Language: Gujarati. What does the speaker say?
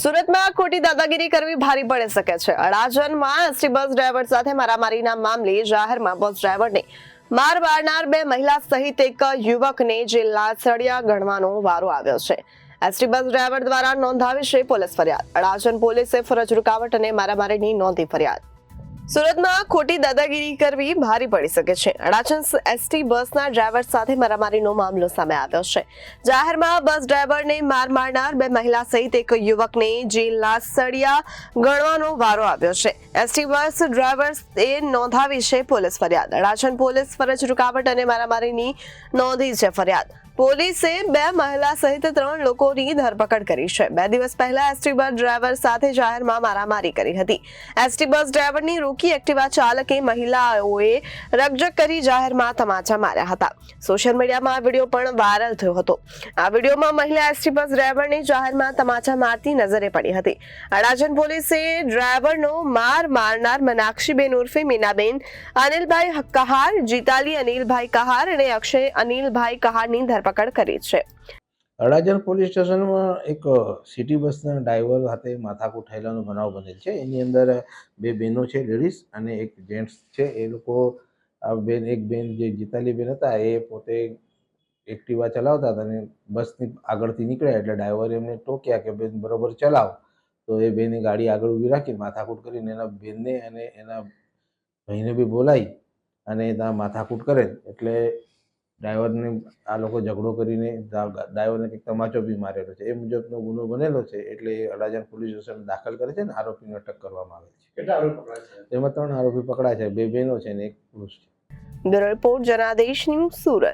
સુરતમાં ખોટી દાદાગીરી કરવી ભારી પડી શકે છે. અડાજણમાં એસટી બસ ડ્રાઈવર સાથે મારામારીના મામલે જાહેરમાં બસ ડ્રાઈવરને માર મારનાર બે મહિલા સહિત એક યુવકને જે સળિયા ગણવાનો વારો આવ્યો છે. એસટી બસ ડ્રાઈવર દ્વારા નોંધાવી છે પોલીસ ફરિયાદ. અડાજણ પોલીસે ફરજ રૂકાવટ અને મારામારીની નોંધી ફરિયાદ. સુરતમાં ખોટી દાદાગીરી કરવી ભારી પડી શકે છે. અડાચન એસટી બસના ડ્રાઈવર સાથે મારામારીનો મામલો સામે આવ્યો છે. જાહેરમાં બસ ડ્રાઈવરને માર મારનાર બે મહિલા સહિત એક યુવકને જેલના સળિયા ગણવાનો વારો આવ્યો છે. એસટી બસ ડ્રાઈવર્સે નોંધાવી છે પોલીસ ફરિયાદ. અડાચન પોલીસ ફરજ રૂકાવટ અને મારામારીની નોંધી છે ફરિયાદ. પોલીસે બે મહિલા સહિત ત્રણ લોકોની ધરપકડ કરી છે. બે દિવસ પહેલા એસટી બસ ડ્રાઈવર સાથે જાહેરમાં મારામારી કરી હતી. એસટી બસ ડ્રાઈવરની રોકી એક્ટિવા ચાલકે મહિલાઓએ રકઝક કરી જાહેરમાં તમાચા માર્યા હતા. સોશિયલ મીડિયામાં આ વીડિયો પણ વાયરલ થયો હતો. આ વિડીયોમાં મહિલા એસટી બસ ડ્રાઈવરને જાહેરમાં તમાચા મારતી નજરે પડી હતી. અડાજણ પોલીસે ડ્રાઈવરનો માર મારનાર મનાક્ષીબેન ઉર્ફે મીનાબેન, અનિલભાઈ કહાર જીતાલી અનિલભાઈ કહાર અને અક્ષય અનિલભાઈ કહારની ધરપકડ કરી છે. અડાજણ પોલીસ સ્ટેશનમાં એક સિટી બસના ડ્રાઈવર સાથે માથાકૂટ થયેલાનો બનાવ બનેલ છે. એની અંદર બે બહેનો છે, લેડીઝ અને એક જેન્ટ્સ છે. એ લોકો, આ બેન, એક બેન જે ગીતાલી બેન હતા, એ પોતે એક્ટિવા ચલાવતા હતા અને બસની આગળથી નીકળ્યા એટલે ડ્રાઈવરે એમને ટોક્યા કે, બેન, બરોબર ચલાવ. તો એ બેને ગાડી આગળ ઊભી રાખી, માથાકૂટ કરીને એના બેનને અને એના ભાઈને બી બોલાવી અને ત્યાં માથાકૂટ કરે એટલે ડ્રાઈવરને આ લોકો ઝઘડો કરીને ડ્રાઈવરને કંઈક તમાચો બી મારેલો છે. એ મુજબનો ગુનો બનેલો છે એટલે એ અડાજણ પોલીસ સ્ટેશન દાખલ કરે છે ને આરોપીને અટક કરવામાં આવે છે. કેટલા આરોપી પકડાયા છે? તેમાં ત્રણ આરોપી પકડાય છે. બે બહેનો છે ને એક પુરુષ છે. Bureau report Janadesh news Surat.